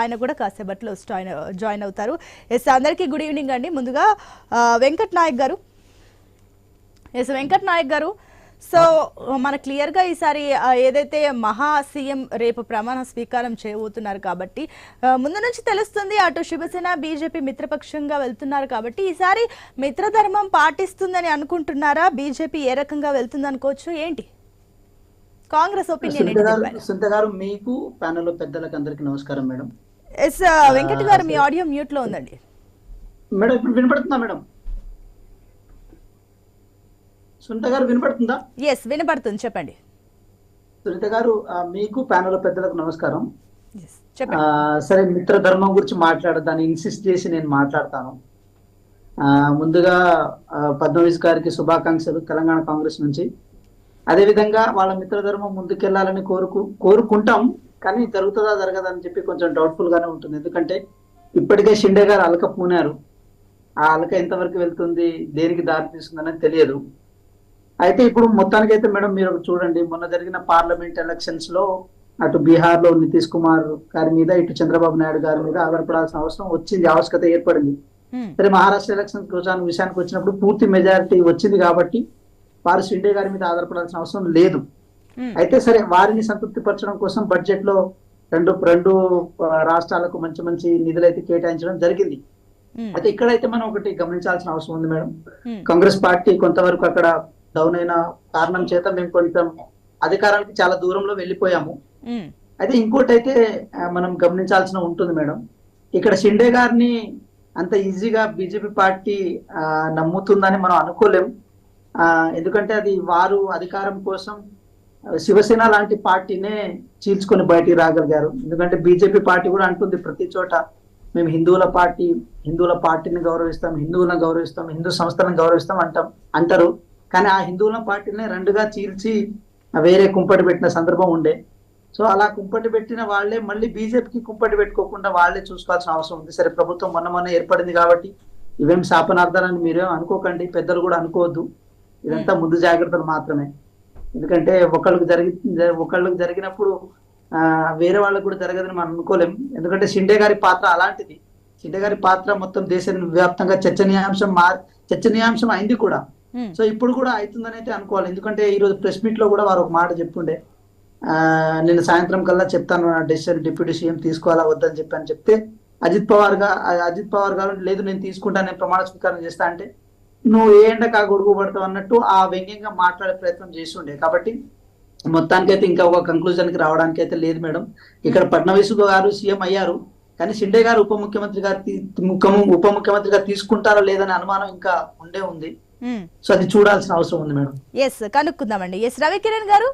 ఆయన కూడా కాసేపట్లో జాయిన్ జాయిన్ అవుతారు. ఎస్ అందరికీ గుడ్ ఈవినింగ్ అండి. ముందుగా వెంకట్ నాయక్ గారు. ఎస్ వెంకట్ నాయక్ గారు. సో మన క్లియర్గా ఈసారి ఏదైతే మహా సీఎం రేపు ప్రమాణ స్వీకారం చేయబోతున్నారు కాబట్టి ముందు నుంచి తెలుస్తుంది అటు శివసేన బీజేపీ మిత్రపక్షంగా వెళ్తున్నారు కాబట్టి ఈసారి మిత్రధర్మం పాటిస్తుందని అనుకుంటున్నారా? బీజేపీ ఏ రకంగా వెళ్తుంది అనుకోవచ్చు? ఏంటి? కాంగ్రెస్ ఒపీనియన్ సునీత గారు మీకు ప్యానెల్ పెద్దలకు అందరికీ నమస్కారం మేడం. ఎస్ వెంకట్ గారు మీ ఆడియో మ్యూట్లో ఉందండి. మేడం ఇప్పుడు వినపడుతుందా మేడం? సునీత గారు వినపడుతుందా? ఎస్ వినపడుతుంది. చెప్పండి. సునీత గారు మీకు ప్యానెల్ పెద్దలకు నమస్కారం. సరే మిత్ర ధర్మం గురించి మాట్లాడదాన్ని ఇన్సిస్ట్ చేసి నేను మాట్లాడతాను. ముందుగా ఫడ్నవీస్ గారికి శుభాకాంక్షలు తెలంగాణ కాంగ్రెస్ నుంచి. అదేవిధంగా వాళ్ళ మిత్రధర్మం ముందుకెళ్ళాలని కోరుకు కోరుకుంటాం. కానీ జరుగుతుందా జరగదా అని చెప్పి కొంచెం డౌట్ఫుల్ గానే ఉంటుంది. ఎందుకంటే ఇప్పటికే షిండే గారు అలక పూనారు. ఆ అలక ఎంతవరకు వెళ్తుంది దేనికి దారి తీస్తుందనేది తెలియదు. అయితే ఇప్పుడు మొత్తానికి అయితే మేడం మీరు చూడండి. మొన్న జరిగిన పార్లమెంట్ ఎలక్షన్స్లో అటు బీహార్లో నితీష్ కుమార్ గారి మీద ఇటు చంద్రబాబు నాయుడు గారి మీద ఆధారపడాల్సిన అవసరం వచ్చింది ఆవశ్యకత ఏర్పడింది. సరే మహారాష్ట్ర ఎలక్షన్స్ విషయానికి వచ్చినప్పుడు పూర్తి మెజారిటీ వచ్చింది కాబట్టి వారు షిండే గారి మీద ఆధారపడాల్సిన అవసరం లేదు. అయితే సరే వారిని సంతృప్తి పరచడం కోసం బడ్జెట్లో రెండు రెండు రాష్ట్రాలకు మంచి మంచి నిధులు అయితే కేటాయించడం జరిగింది. అయితే ఇక్కడైతే మనం ఒకటి గమనించాల్సిన అవసరం ఉంది మేడం. కాంగ్రెస్ పార్టీ కొంతవరకు అక్కడ డౌన్ అయిన కారణం చేత మేము కొంచెం అధికారానికి చాలా దూరంలో వెళ్ళిపోయాము. అయితే ఇంకోటి అయితే మనం గమనించాల్సిన ఉంటుంది మేడం ఇక్కడ షిండే గారిని అంత ఈజీగా బీజేపీ పార్టీ నమ్ముతుందని మనం అనుకోలేం ఆ, ఎందుకంటే అది వారు అధికారం కోసం శివసేన లాంటి పార్టీనే చీల్చుకొని బయటికి రాగలిగారు. ఎందుకంటే బీజేపీ పార్టీ కూడా అంటుంది ప్రతి చోట మేము హిందువుల పార్టీ హిందువుల పార్టీని గౌరవిస్తాం హిందువులను గౌరవిస్తాం హిందూ సంస్థలను గౌరవిస్తాం అంటాం అంటారు. కానీ ఆ హిందువుల పార్టీని రెండుగా చీల్చి వేరే కుంపటి పెట్టిన సందర్భం ఉండే. సో అలా కుంపటి పెట్టిన వాళ్ళే మళ్ళీ బీజేపీకి కుంపటి పెట్టుకోకుండా వాళ్ళే చూసుకోవాల్సిన అవసరం ఉంది. సరే ప్రభుత్వం మొన్న మొన్న ఏర్పడింది కాబట్టి ఇవేం శాపనార్థాలని మీరేం అనుకోకండి పెద్దలు కూడా అనుకోవద్దు. ఇదంతా ముందు జాగ్రత్తలు మాత్రమే. ఎందుకంటే ఒకళ్ళకి జరిగి ఒకళ్ళకి జరిగినప్పుడు ఆ వేరే వాళ్ళకి కూడా జరగదని మనం అనుకోలేం. ఎందుకంటే షిండే గారి పాత్ర అలాంటిది. షిండే గారి పాత్ర మొత్తం దేశ వ్యాప్తంగా చర్చనీయాంశం మా చర్చనీయాంశం అయింది కూడా. సో ఇప్పుడు కూడా అవుతుందని అయితే అనుకోవాలి. ఎందుకంటే ఈ రోజు ప్రెస్ మీట్లో కూడా వారు ఒక మాట చెప్పుండే. ఆ, నేను సాయంత్రం కల్లా చెప్తాను నా డెసిషన్ డిప్యూటీ సీఎం తీసుకోవాలా వద్దని చెప్పి అని చెప్తే అజిత్ పవార్గా అజిత్ పవార్ గారు లేదు నేను తీసుకుంటా నేను ప్రమాణ స్వీకారం చేస్తా అంటే నువ్వు ఏ ఎండకు ఆ గొడుగు పడతావు అన్నట్టు ఆ వ్యంగ్యంగా మాట్లాడే ప్రయత్నం చేసి ఉండే. కాబట్టి మొత్తానికి అయితే ఇంకా ఒక కంక్లూజన్కి రావడానికి అయితే లేదు మేడం. ఇక్కడ ఫడ్నవీస్ గారు సీఎం అయ్యారు. కానీ షిండే గారు ఉప ముఖ్యమంత్రి గారు ఉప ముఖ్యమంత్రిగా తీసుకుంటారో లేదనే అనుమానం ఇంకా ఉండే ఉంది. సో అది చూడాల్సిన అవసరం ఉంది మేడం. ఎస్ కనుక్కుందామండి. ఎస్ రవికిరణ్ గారు?